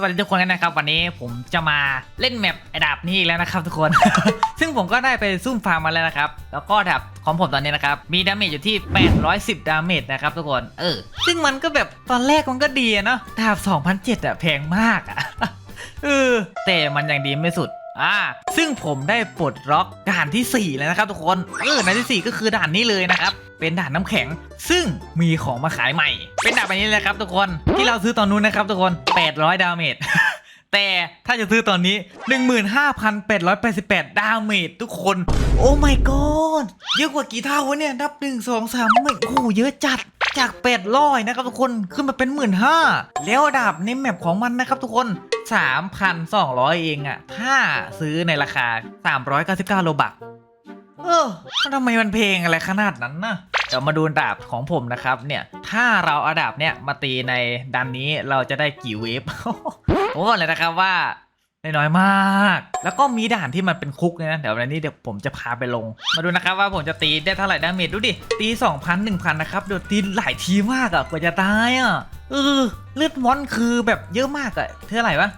วัสดีทุกคนกันนะครับวันนี้ผมจะมาเล่นแมปไอดาบนี่อีกแล้วนะครับทุกคน ซึ่งผมก็ได้ไปซุ่มฟาร์มมาแล้วนะครับ แล้วก็ดาบของผมตอนนี้นะครับ มีดาเมจอยู่ที่ 810 ดาเมจนะครับทุกคนเออซึ่งมันก็แบบตอนแรกมันก็ดีอะเนาะดาบ2,007อะแพงมากอะเออแต่มันยังดีไม่สุด อ่าซึ่งผมได้ปลดล็อกด่านที่ 4 แล้วนะครับทุกคนเออด่านที่ 4 ก็คือด่านนี้เลยนะครับ เป็นด่านน้ำแข็ง ซึ่งมีของมาขายใหม่ เป็นดาบแบบนี้เลยครับทุกคนที่เราซื้อตอนนู้นนะครับทุกคน 800 ดาเมจแต่ถ้าจะซื้อตอนนี้ 15,888 ดาเมจทุกคน โอ้ my god เยอะกว่ากี่เท่าวะเนี่ย นับ 1 2 3ไม่โอ้โหเยอะจัดจาก 800 นะครับทุกคน ขึ้นมาเป็น 15,000แล้วดาบในแมปของมันนะครับทุกคน 3,200 เองอะถ้าซื้อในราคา 399 โลบักเออทำไมมันเพลงอะไรขนาดนั้นนะเดี๋ยวมาดูดาบของผมนะครับเนี่ยถ้าเราเอาดาบเนี่ยมาตีในดันนี้เราจะได้กี่เวฟผมบอกเลยนะครับว่า น้อยมาก แล้วก็มีด่านที่มันเป็นคุกเนี่ยนะ เดี๋ยววันนี้เดี๋ยวผมจะพาไปลง มาดูนะครับว่าผมจะตีได้เท่าไหร่ดาเมจดูดิ ตี 2,000 1,000 นะครับเดี๋ยวตีหลายทีมากอะกว่าจะตายอะเออเลือดมอนคือแบบเยอะมากอะเท่าไหร่วะ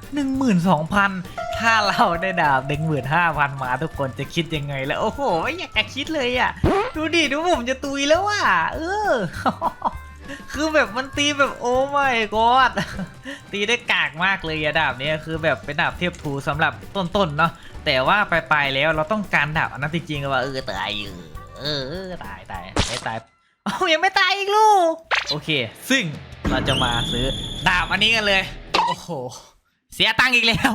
12,000 ถ้าเราได้ดาบ15,000 มาทุกคนจะคิดยังไงแล้ว โอ้โหไม่อยากจะคิดเลยอะดูดิ ดูผมจะตุยแล้วว่ะเออ คือแบบมันตีแบบโอ้ไม่กอดตีได้กากมากเลยอะดาบเนี้ยคือแบบเป็นดาบเทียบทูสำหรับต้นๆเนาะแต่ว่าไปลายๆแล้วเราต้องการดาบอันนั้นจริงๆว่าเออตายอยู่เออตายตายไม่ตายเอ้ายังไม่ตายอีกลูกโอเค ซึ่งเราจะมาซื้อดาบอันนี้กันเลย โอ้โห เสียตังค์อีกแล้ว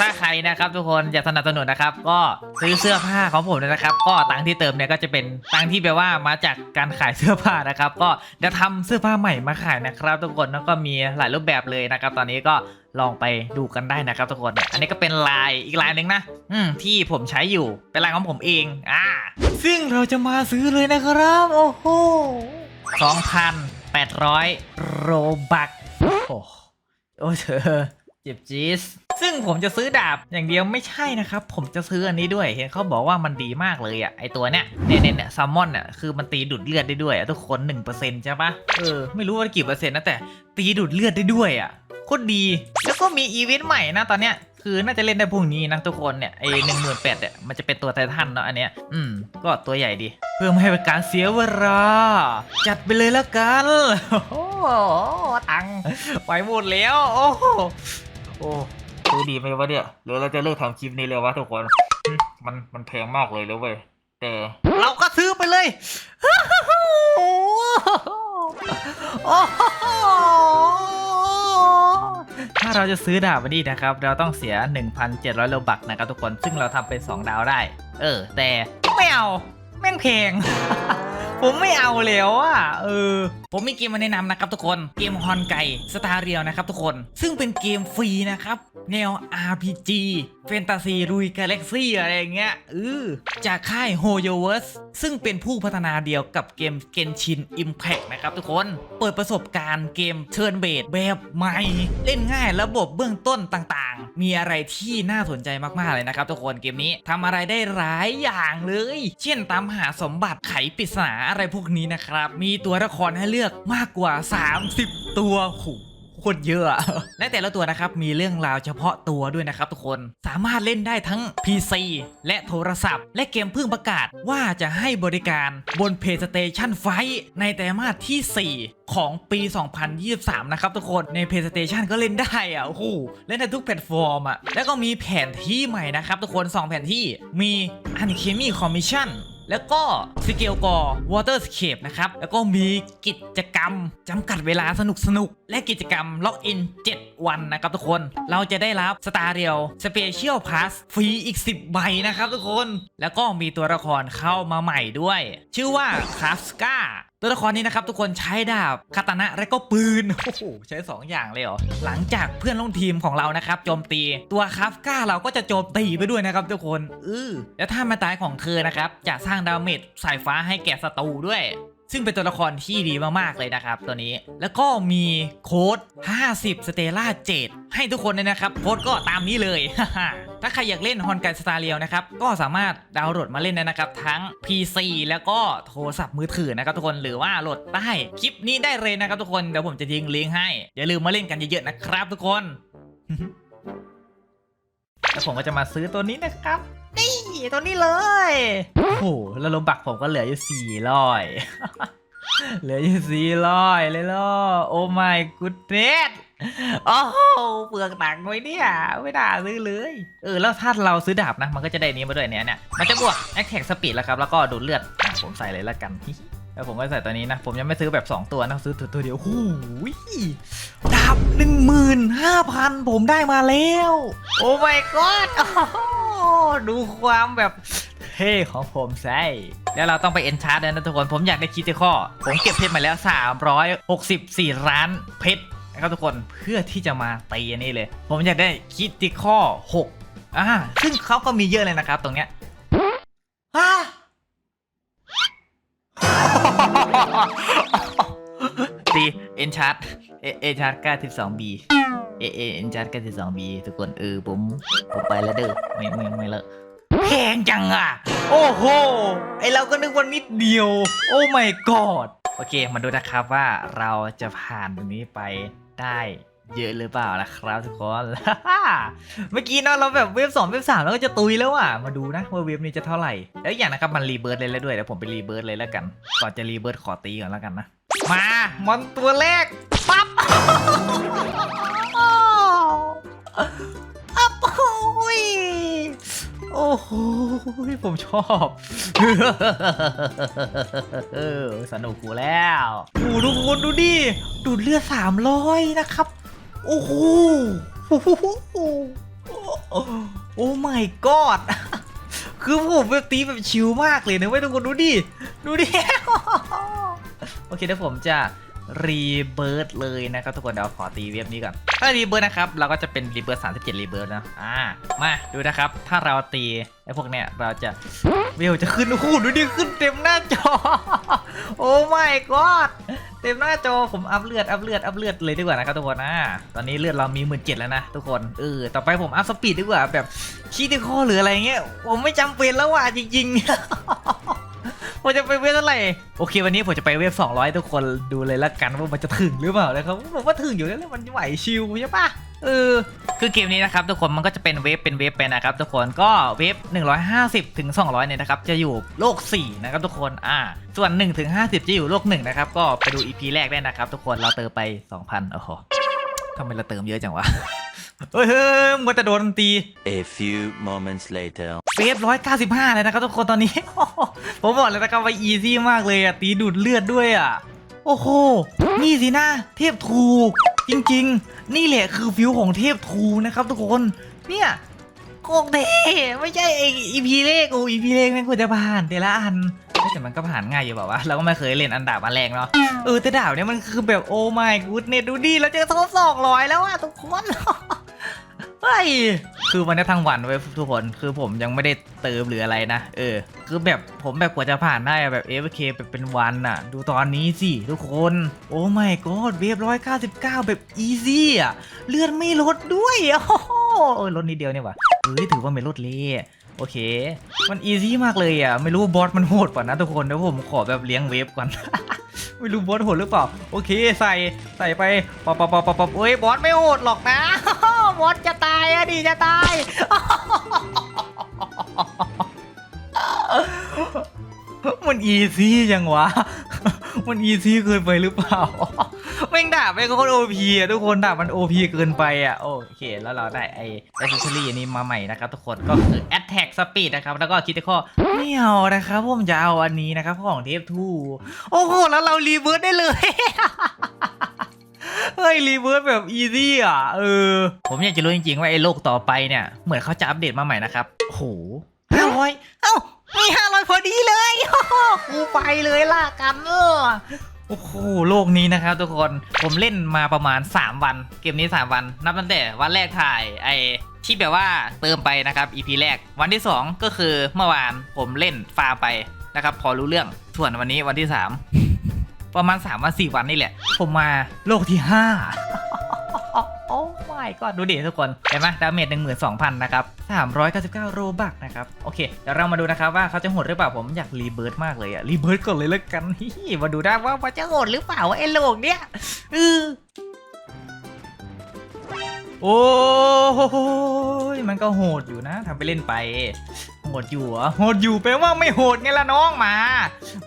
ถ้าใครนะครับทุกคนอยากสนับสนุนนะครับ ก็ซื้อเสื้อผ้าของผมนะครับ ก็ตังที่เติมเนี่ยก็จะเป็นตังที่แปลว่ามาจากการขายเสื้อผ้านะครับ ก็จะทำเสื้อผ้าใหม่มาขายนะครับ ทุกคนแล้วก็มีหลายรูปแบบเลยนะครับ ตอนนี้ก็ลองไปดูกันได้นะครับทุกคน อันนี้ก็เป็นลายอีกลายหนึ่งนะ อืมที่ผมใช้อยู่เป็นลายของผมเอง อ่า ซึ่งเราจะมาซื้อเลยนะครับ โอ้โห2,800โรบักโอ้โหโอ้เธอเจ็บจี๊ส ซึ่งผมจะซื้อดาบอย่างเดียวไม่ใช่นะครับ ผมจะซื้ออันนี้ด้วยเห็นเขาบอกว่ามันดีมากเลยอะไอตัวเนี้ยเนี่ยเนี่ยเนี่ยแซลมอนอะคือมันตีดูดเลือดได้ด้วยอะทุกคน1%ใช่ปะเออไม่รู้ว่ากี่เปอร์เซ็นต์นะแต่ตีดูดเลือดได้ด้วยอะโคตรดี แล้วก็มีอีเวนต์ใหม่นะตอนเนี้ยคือน่าจะเล่นได้พรุ่งนี้นะทุกคนเนี่ยไอหนึ่งหมื่นแปดเนี่ยมันจะเป็นตัวไททันเนาะอันเนี้ยอืม ก็ตัวใหญ่ดี เพื่อไม่ให้เป็นการเสียเวลา จัดไปเลยแล้วกันโอ้โหตังไปหมดแล้ว โอ้โหโอ้ ซื้อดีไหมวะเนี่ยหรือเราจะเลิกทำคลิปนี้เลยวะทุกคนหึมันมันแพงมากเลยแล้วเว้ยแต่เราก็ซื้อไปเลยโอ้โหถ้าเราจะซื้อดาบวันนี้นะครับ เราต้องเสีย 1,700โลบักนะครับทุกคนซึ่งเราทำเป็น2ดาวได้ เออ แต่ไม่เอา แม่งแพง ผมไม่เอาแล้วอะเออผมมีเกมมาแนะนำนะครับทุกคน เกมฮอนไก่สตาร์เรียลนะครับทุกคน ซึ่งเป็นเกมฟรีนะครับ แนว RPG แฟนตาซีรุยกาแล็กซี่อะไรอย่างเงี้ยเออจากค่าย h o y o v e r s e ซึ่งเป็นผู้พัฒนาเดียวกับเกม Genshin Impact นะครับทุกคน เปิดประสบการณ์เกม Turn Based แบบใหม่ เล่นง่ายระบบเบื้องต้นต่างๆ มีอะไรที่น่าสนใจมากๆเลยนะครับทุกคนเกมนี้ทำอะไรได้หลายอย่างเลย เช่นตามหาสมบัติไขปริศนาอะไรพวกนี้นะครับ มีตัวละครให้เลือกลือกมากกว่า 30 ตัวโหโคตรเยอะอะและแต่ละตัวนะครับ มีเรื่องราวเฉพาะตัวด้วยนะครับทุกคน สามารถเล่นได้ทั้ง PC และโทรศัพท์ และเกมเพิ่งประกาศว่าจะให้บริการบน PlayStation 5ในไตรมาสที่ 4 ของปี 2023 นะครับทุกคนใน PlayStation ก็เล่นได้อะโอ้โหเล่นได้ทุกแพลตฟอร์มอะแล้วก็มีแผนที่ใหม่นะครับทุกคน 2 แผนที่มี Uncanny Commission แล้วก็สเกลกอวอเตอร์สเคปนะครับ แล้วก็มีกิจกรรมจำกัดเวลาสนุกสนุก และกิจกรรมล็อกอิน 7 วันนะครับทุกคน เราจะได้รับสตาร์เรียวสเปเชียลพาสฟรีอีก 10 ใบนะครับทุกคน แล้วก็มีตัวละครเข้ามาใหม่ด้วย ชื่อว่าคาสกา ตัวละครนี้นะครับทุกคนใช้ดาบคาตานะและก็ปืนโอ้โหใช้ 2 อย่างเลยเหรอหลังจากเพื่อนร่วมทีมของเรานะครับโจมตีตัวคาฟก้าเราก็จะโจมตีไปด้วยนะครับทุกคนอือแล้วถ้ามาตายของเธอนะครับจะสร้างดาเมจสายฟ้าให้แก่ศัตรูด้วยซึ่งเป็นตัวละครที่ดีมาก ๆ เลยนะครับ ตัวนี้แล้วก็มีโค้ด 50 สเตล่าเจดให้ทุกคนเลยนะครับ โค้ดก็ตามนี้เลย ถ้าใครอยากเล่นฮอนไกสตาร์เรียวนะครับ ก็สามารถดาวน์โหลดมาเล่นได้นะครับ ทั้ง PC แล้วก็โทรศัพท์มือถือนะครับทุกคนหรือว่าโหลดใต้คลิปนี้ได้เลยนะครับทุกคนเดี๋ยวผมจะทิ้งลิงก์ให้อย่าลืมมาเล่นกันเยอะๆนะครับ ทุกคนแล้วผมก็จะมาซื้อตัวนี้นะครับนี่ตัวนี้เลยโอ้โหแล้วลมบักผมก็เหลืออยู่สี่ร้อยเหลืออยู่สี่ร้อยเลยล่ะโอ้ my goodness โอ้โหเปลือกหนังไว้เนี่ย ไม่น่าซื้อเลย เออ แล้วถ้าเราซื้อดาบนะ มันก็จะได้นี้มาด้วยเนี่ยเนี่ย มันจะบวก attack speed แล้วครับ แล้วก็ดูดเลือดอะผมใส่เลยละกันแล้วผมก็ใส่ตัวนี้นะ ผมยังไม่ซื้อแบบ 2 ตัวนะ ซื้อตัวตัวเดียวโอ้โหดาบหนึ่งหมื่นห้าพันผมได้มาแล้ว โอ้ my god โอ้โหดูความแบบเท่ของผมใช่แล้วเราต้องไปเอนชาร์ดนะทุกคน ผมอยากได้คิดข้อผมเก็บเพชรมาแล้ว 364ล้านเพชร นะครับทุกคนเพื่อที่จะมาตีอันนี้เลย ผมอยากได้คิดข้อ6อ่าซึ่งเขาก็มีเยอะเลยนะครับตรงเนี้ยฮะตีเอนชาร์ดเอนชาร์ด92 B เอเอเอนชาร์ด92 B ทุกคนเออผมผมไปแล้วเด้อไม่ไม่ไม่ลิกแพงจังอะ โอ้โห ไอเราก็นึกว่านิดเดียว โอ้ my god โอเค มาดูนะครับว่าเราจะผ่านตรงนี้ไปได้เยอะหรือเปล่านะครับทุกคน เมื่อกี้เนาะเราแบบเวฟสองเวฟสามแล้วก็จะตุยแล้วอะ มาดูนะว่าเวฟนี้จะเท่าไหร่ แล้วอย่างนะครับมันรีเบิร์ดเลยแล้วด้วยเดี๋ยวผมไปรีเบิร์ดเลยแล้วกัน ก่อนจะรีเบิร์ดขอตีก่อนแล้วกันนะ มามอนตัวแรก ปั๊บอับโอ้ย โอ้โห ผมชอบสนุกกูแล้วโอ้ทุกคนดูดิดูดเลือดสามร้อยนะครับ โอ้โห โอ้โหโอ้ my god คือผมแบบตีแบบชิลมากเลยนะเว้ยทุกคนดูดิ ดูดิ โอเคเดี๋ยวผมจะ รีเบิร์ดเลยนะครับทุกคนเดี๋ยวขอตีเว็บนี้ก่อนถ้ารีเบิร์ดนะครับเราก็จะเป็นรีเบิร์ด37รีเบิร์ดนะอ่ามาดูนะครับ ถ้าเราตีไอ้พวกเนี้ยเราจะเวจะขึ้นโอ้โหดูดิขึ้นเต็มหน้าจอ โอ้ my god เต็มหน้าจอผมอัพเลือดอัพเลือดอัพเลือดเลยดีกว่านะครับทุกคนอ่าตอนนี้เลือดเรามีหมื่นเจ็ดแล้วนะทุกคนเออต่อไปผมอัพสปีดดีกว่าแบบคีย์ที่ข้อหรืออะไรเงี้ยผมไม่จำเป็นแล้วว่ะจริงๆ ผมจะไปเวฟเท่าไหร่โอเค วันนี้ผมจะไปเวฟ200 ทุกคนดูเลยละกันว่ามันจะถึงหรือเปล่านะครับผมว่าถึงอยู่แล้วมันไหวชิลใช่ปะเออคือเกมนี้นะครับทุกคนมันก็จะเป็นเวฟเป็นเวฟไปนะครับทุกคนก็เวฟ150ถึง200เนี่ยนะครับจะอยู่โลก 4 นะครับทุกคนอ่าส่วน1ถึง50 จะอยู่โลก 1 นะครับ ก็ไปดู EP แรกได้นะครับ ทุกคนเราเติมไป 2,000โอ้โหทำไมเราเติมเยอะจังวะ เฮ้ยเฮ้ยมันจะโดนตี A few moments later. เฟฟร้อยเก้าสิบห้าเลยนะครับทุกคนตอนนี้ ผมบอกเลยนะครับว่าอีซี่มากเลยอะ ตีดูดเลือดด้วยอะ โอ้โห นี่สินะ เทพทู จริง ๆ นี่แหละคือฟิวของเทพทูนะครับทุกคน เนี่ยโคตรเท่ไม่ใช่ไออีพีเลขโอ้อีพีเลขไม่ควรจะผ่านแต่ละอันเฮ้ยแต่มันก็ผ่านง่ายอยู่แบบว่าเราก็ไม่เคยเล่นอันดาบอันแรกเนาะเออแต่ดาบเนี่ยมันคือแบบโอ้ my goodness ดูดิเราเจอทบสองร้อยแล้วอะทุกคน เฮ้ยคือวันนี้ทั้งวันเว้ยทุกคนคือผมยังไม่ได้เติมหรืออะไรนะเออ คือแบบผมแบบกว่าจะผ่านได้อะแบบ FK แบบเป็นวันน่ะ ดูตอนนี้สิทุกคน โอ้ my god เวฟร้อยเก้าสิบเก้าแบบอีซี่อะ เลือดไม่ลดด้วยโอ้โหเออลดนิดเดียวเนี่ยว่ะเฮ้ยถือว่าไม่ลดเลยโอเค มันอีซี่มากเลยอะ ไม่รู้บอสมันโหดป่ะนะทุกคนเดี๋ยวผมขอแบบเลี้ยงเวฟก่อนไม่รู้บอสโหดหรือเปล่า โอเค ใส่ใส่ไปปอปอบปอบปอบปอบเอ้ยบอสไม่โหดหรอกนะ บอสจะตายอะดิจะตาย มันอีซี่ยังวะ มันอีซี่เกินไปหรือเปล่าแม่งด่าไปก็โคตรโอพีอะทุกคนด่ามันโอพีเกินไปอะโอเค แล้วเราได้ไอ้ไอซิชลี่นี้มาใหม่นะครับทุกคนก็คือ Attack Speed นะครับ แล้วก็คิดข้อไม่เอานะครับผมจะเอาอันนี้นะครับของเทพทูโอ้โหแล้วเรารีเวิร์สได้เลย เฮ้ยรีเวิร์สแบบอีซี่อะเออ ผมอยากจะรู้จริงๆว่าไอ้โลกต่อไปเนี่ย เหมือนเขาจะอัปเดตมาใหม่นะครับโอ้โหห้าร้อยเอ้ามีห้าร้อยพอดีเลยโอ้โหกูไปเลยล่ะกันเออโอ้โหโลกนี้นะครับทุกคนผมเล่นมาประมาณ 3 วัน เกมนี้ 3 วัน นับตั้งแต่วันแรกถ่ายไอ้ที่แบบว่าเติมไปนะครับ EP แรกวันที่ 2 ก็คือเมื่อวานผมเล่นฟาร์มไปนะครับ พอรู้เรื่องส่วนวันนี้วันที่ 3 ประมาณ3วัน4วันนี่แหละ ผมมาโลกที่ 5 โอ้ my my god ดูดิทุกคน เห็นไหมดาเมจ12,000 นะครับ 399 โรบักนะครับ โอเค เดี๋ยวเรามาดูนะครับว่าเขาจะโหดหรือเปล่าผมอยากรีเบิร์ดมากเลยอะรีเบิร์ดก่อนเลยแล้วกันฮิมาดูได้ว่ามันจะโหดหรือเปล่าไอ้โลกเนี้ยเออโอ้โหมันก็โหดอยู่นะทำไปเล่นไป โหดอยู่เหรอโหดอยู่แปลว่าไม่โหดไงล่ะน้องมา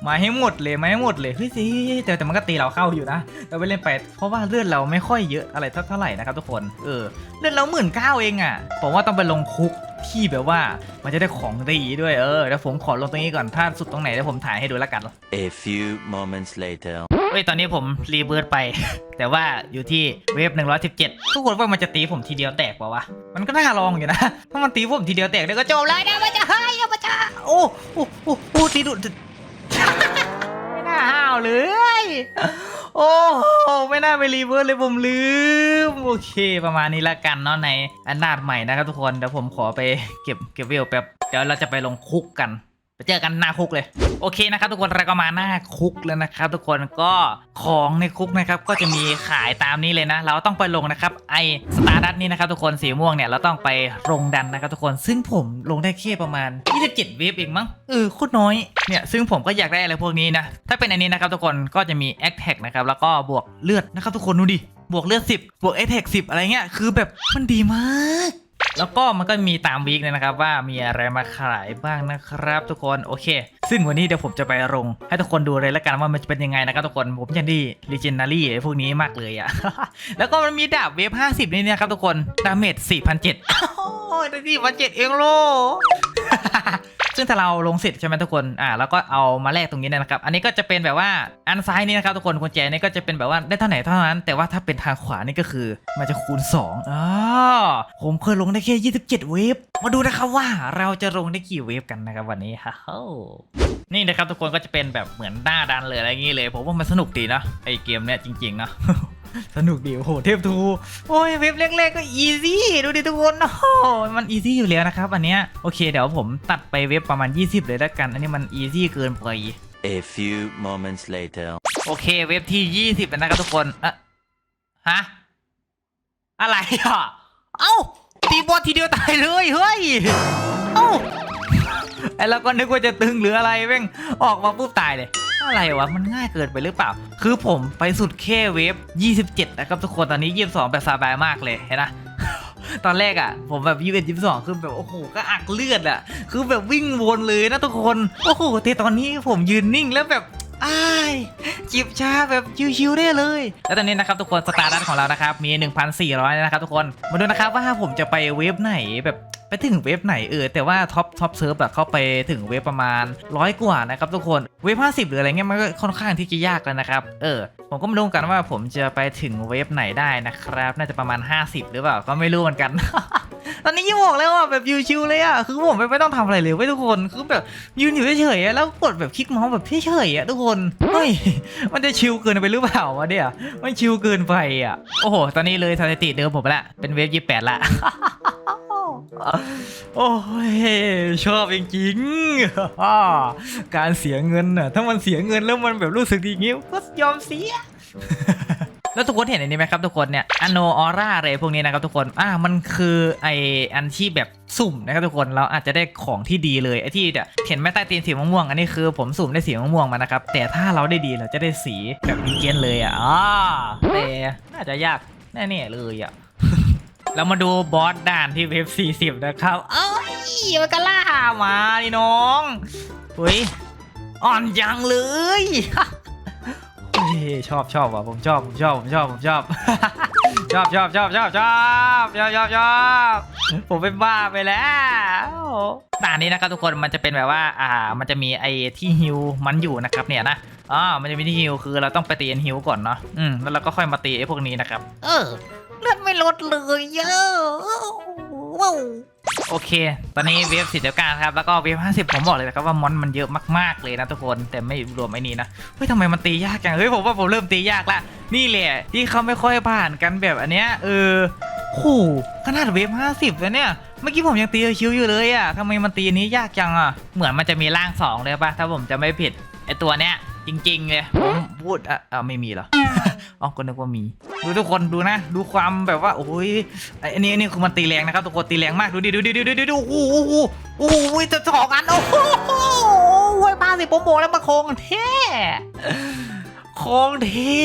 มาให้หมดเลยมาให้หมดเลยเฮ้ยสิแต่แต่มันก็ตีเราเข้าอยู่นะเราไปเล่นไปเพราะว่าเลือดเราไม่ค่อยเยอะอะไรเท่าไหร่นะครับทุกคนเออเลือดเราหมื่นเก้าเองอะผมว่าต้องไปลงคุกที่แบบว่ามันจะได้ของดีด้วยเออเดี๋ยวผมขอลงตรงนี้ก่อนถ้าสุดตรงไหนเดี๋ยวผมถ่ายให้ดูแล้วกัน A few moments later. เฮ้ย ตอนนี้ผมรีเบิร์ดไป แต่ว่าอยู่ที่เวฟ117 ทุกคนว่ามันจะตีผมทีเดียวแตกเปล่าวะ มันก็น่าลองอยู่นะ ถ้ามันตีผมทีเดียวแตกเดี๋ยวก็จบเลยนะมันจะให้อะมันจะโอ้โอ้โอ้โอ้ตีดุไม่น่าห้าวเลย โอ้โหไม่น่าไปรีเวิร์สเลยผมลืม โอเค ประมาณนี้ละกันเนาะในอันนาดใหม่นะครับทุกคน เดี๋ยวผมขอไปเก็บเก็บเวลแป๊บ เดี๋ยวเราจะไปลงคุกกัน ไปเจอกันหน้าคุกเลย โอเคนะครับ ทุกคนเราก็มาหน้าคุกแล้วนะครับ ทุกคนก็ของในคุกนะครับก็จะมีขายตามนี้เลยนะ เราต้องไปลงนะครับไอสตาร์ดัตนี่นะครับทุกคนสีม่วงเนี่ยเราต้องไปลงดันนะครับทุกคนซึ่งผมลงได้แค่ประมาณ 27 เวฟเองมั้งเออโคตรน้อยเนี่ยซึ่งผมก็อยากได้อะไรพวกนี้นะถ้าเป็นอันนี้นะครับทุกคนก็จะมีแอคแท็กนะครับแล้วก็บวกเลือดนะครับทุกคนดูดิบวกเลือด10บวกแอคแท็ก10 อะไรเงี้ยคือแบบมันดีมาก แล้วก็มันก็มีตามวีคเลยนะครับว่ามีอะไรมาขายบ้างนะครับทุกคนโอเค ซึ่งวันนี้เดี๋ยวผมจะไปลง ให้ทุกคนดูเลยแล้วกันว่ามันจะเป็นยังไงนะครับทุกคนผมจะดีลีเจนนารี่พวกนี้มากเลยอะ แล้วก็มันมีดาบเวฟ50 นี่นะครับทุกคนดาเมจ4,700โอ้ยด้ที่พันเจ็ดเองโล ซึ่งถ้าเราลงเสร็จใช่ไหมทุกคนอ่าแล้วก็เอามาแลกตรงนี้นะครับ อันนี้ก็จะเป็นแบบว่าอันซ้ายนี่นะครับทุกคนกุญแจนี่ก็จะเป็นแบบว่าได้เท่าไหร่เท่านั้น แต่ว่าถ้าเป็นทางขวานี่ก็คือมันจะคูณ2อ๋อผมเคยลงได้แค่ 27 เวฟมาดูนะครับว่าเราจะลงได้กี่เวฟกันนะครับวันนี้ฮ่าฮ่านี่นะครับทุกคนก็จะเป็นแบบเหมือนหน้าดันเลยอะไรอย่างนี้เลยผมว่ามันสนุกดีนะไอเกมเนี้ยจริงๆนะ สนุกดีโอ้โหเทพทูโอ้ยเว็บแรกๆก็อีซี่ดูดิทุกคนโอ้โหมันอีซี่อยู่แล้วนะครับอันเนี้ยโอเคเดี๋ยวผมตัดไปเว็บประมาณ 20 เลยแล้วกัน อันนี้มันอีซี่เกินไป A few moments later. โอเคเว็บที่ 20แล้วนะครับทุกคนอะฮะอะไรอะเอ้าตีบอสทีเดียวตายเลยเฮ้ยเอ้าไอ้เราก็นึกว่าจะตึงหรืออะไรแม่งออกมาปุ๊บตายเลย อะไรวะ มันง่ายเกินไปหรือเปล่า คือผมไปสุดแค่เวฟ27 นะครับทุกคน ตอนนี้22แบบสบายมากเลยเห็นนะตอนแรกอะ ผมแบบ21 22คือแบบโอ้โหก็อักเลือดอะ คือแบบวิ่งวนเลยนะทุกคน โอ้โหแต่ตอนนี้ผมยืนนิ่งแล้วแบบอ้ายจิบชาแบบชิวๆได้เลย แล้วตอนนี้นะครับทุกคนสตาร์ดัตของเรานะครับมี 1,400นะครับทุกคน มาดูนะครับว่าผมจะไปเวฟไหนแบบ ไปถึงเวฟไหนเออแต่ว่าท็อปท็อปเซิร์ฟอะเข้าไปถึงเวฟประมาณร้อยกว่านะครับทุกคนเวฟ50หรืออะไรเงี้ยมันก็ค่อนข้างที่จะยากแล้วนะครับเออผมก็ไม่รู้เหมือนกันว่าผมจะไปถึงเวฟไหนได้นะครับ น่าจะประมาณ 50 หรือเปล่าก็ไม่รู้เหมือนกัน ตอนนี้ยี่บอกแล้วอะแบบชิวเลยอะคือผมไม่ไม่ต้องทำอะไรเลยเว้ทุกคนคือแบบยืนอยู่เฉยๆแล้วกดแบบคลิกเมาส์แบบเฉยๆอะทุกคนเฮ้ยมันจะชิวเกินไปหรือเปล่าวะเนี่ยมันชิวเกินไปอะโอ้โหตอนนี้เลยสถิติเดิมผมละเป็นเวฟยี่แปดละ โอ้ยชอบจริงๆการเสียเงินน่ะถ้ามันเสียเงินแล้วมันแบบรู้สึกดีงงี้ก็ยอมเสียแล้วทุกคนเห็นอันนี้ไหมครับทุกคนเนี่ยอโนออร่าอะไรพวกนี้นะครับทุกคนอ่ามันคือไออันที่แบบสุ่มนะครับทุกคนเราอาจจะได้ของที่ดีเลยไอที่เนี่ยเห็นไหมใต้ตีนสีม่วงอันนี้คือผมสุ่มได้สีม่วงมานะครับแต่ถ้าเราได้ดีเราจะได้สีแบบดีเจนเลยอะอ่าแต่น่าจะยากแน่ๆเลยอะ เรามาดูบอสด่านที่เว็บ40 นะครับ เอ้ยมันก็ล่ามาดิน้องเฮ้ยอ่อนยังเลยเฮ้ยชอบชอบว่ะผมชอบผมชอบผมชอบผมชอบชอบชอบชอบชอบชอบชอบชอบชอบผมเป็นบ้าไปแล้วด่านนี้นะครับทุกคนมันจะเป็นแบบว่า อ่า มันจะมีไอ้ที่ฮิวมันอยู่นะครับเนี่ยนะอ๋อมันจะมีที่ฮิวคือเราต้องไปตีอันฮิวก่อนเนาะอืมแล้วเราก็ค่อยมาตีไอ้พวกนี้นะครับ เออ เลือดไม่ลดเลยเยอะว้าวโอเค ตอนนี้เวฟสิบเดียวกันครับ แล้วก็เวฟห้าสิบผมบอกเลยนะครับว่ามอนมันเยอะมากๆเลยนะทุกคน แต่ไม่รวมไอ้นี่นะ เฮ้ยทำไมมันตียากจัง เฮ้ยผมว่าผมเริ่มตียากละ นี่แหละ ที่เขาไม่ค่อยผ่านกันแบบอันเนี้ย เออโหขนาดเวฟห้าสิบแล้วเนี่ย เมื่อกี้ผมยังตีชิวอยู่เลยอะทำไมมันตีนี้ยากจังอะเหมือนมันจะมีร่างสองเลยปะถ้าผมจะไม่ผิด ไอตัวเนี้ยจริงๆเลย ผมพูดอะอะไม่มีเหรอ อ๋อก็นึกว่ามี ดูทุกคนดูนะ ดูความแบบว่า โอ้ยไอ้อันนี้อันนี้คือมันตีแรงนะครับทุกคนตีแรงมากดูดิดูดิดูดิดูดิโอ้โหโอ้โหโอ้โหจะสองอันโอ้โหโอ้ยมาสิโปโมแล้วมาโคงเท่คงเท่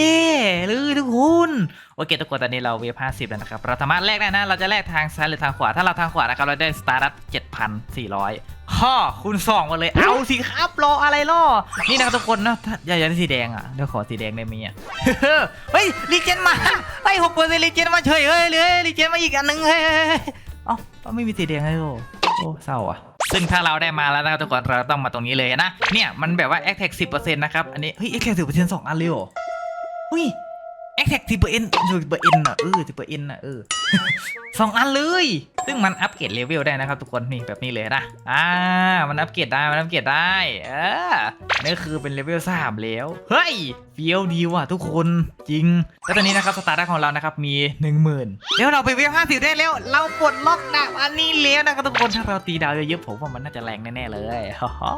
เลยทุกคนโอเคทุกคนตอนนี้เราเวฟห้าสิบแล้วนะครับ เราสามารถแลกได้นะ เราจะแลกทางซ้ายหรือทางขวา ถ้าเราทางขวานะครับ เราได้สตาร์ทเจ็ดพันสี่ร้อย ฮ่อคุณสองมาเลย เอาสิครับรออะไรล่อ นี่นะครับทุกคนนะถ้าอย่าสีแดงอะเดี๋ยวขอสีแดงได้ไหมอะเฮ้ยรีเจนมาไอ้หกเปอร์เซ็นต์รีเจนมาเฉยเฮ้ยเลยรีเจนมาอีกอันหนึงเฮ้ยเอ้าไม่มีสีแดงให้โอ้โอ้เศร้าอะซึ่งถ้าเราได้มาแล้วนะครับทุกคนเราต้องมาตรงนี้เลยนะ เนี่ยมันแบบว่า a c t a c สิบเปอร์เซ็นต์นะครับ อันนี้ เฮ้ย a c t a c สิบเปอร์เซ็นต์สองอันเลยเหรอเฮ้ย a c t a c สิบเปอร์เอ็นทิปเปอร์เอ็นอะเออทิปเปอร์เอ็นอะเออสองอันเลย ซึ่งมันอัปเกรดเลเวลได้นะครับทุกคนนี่แบบนี้เลยนะอ่ามันอัปเกรดได้มันอัปเกรดได้เออนี่คือเป็นเลเวลสามแล้วเฮ้ยเฟี้ยวดีว่ะทุกคนจริง แล้วตอนนี้นะครับสตาร์ทของเรานะครับมี 1 0,000แล้วเราไปเวฟห้าสิบได้แล้ว เราปลดล็อกดาบอันนี้แล้วนะครับทุกคนถ้าเราตีดาวเยอะๆผมว่ามันน่าจะแรงแน่ๆเลยฮ่าฮ่า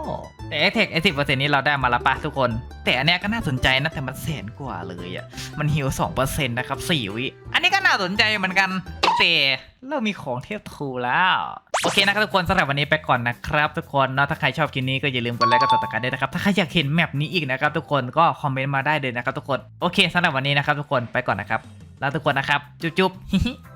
แต่ไอเทคไอสิบเปอร์เซ็นต์นี้เราได้มาละปะทุกคน แต่อันเนี้ยก็น่าสนใจนะแต่มันแสนกว่าเลยอะมันฮิวสองเปอร์เซ็นต์นะครับสี่วิอันนี้ก็น่าสนใจเหมือนกันแต่เรามีของเทพทูแล้ว โอเคนะครับทุกคนสำหรับวันนี้ไปก่อนนะครับทุกคนเนาะถ้าใครชอบคลิปนี้ก็อย่าลืมกดไลค์กดติดตามด้วยนะครับถ้าใครอยากเห็นแมปนี้อีกนะครับทุกคนก็คอมเมนต์มาได้เลยนะครับทุกคนโอเคสำหรับวันนี้นะครับทุกคนไปก่อนนะครับแล้วทุกคนนะครับจุ๊บๆ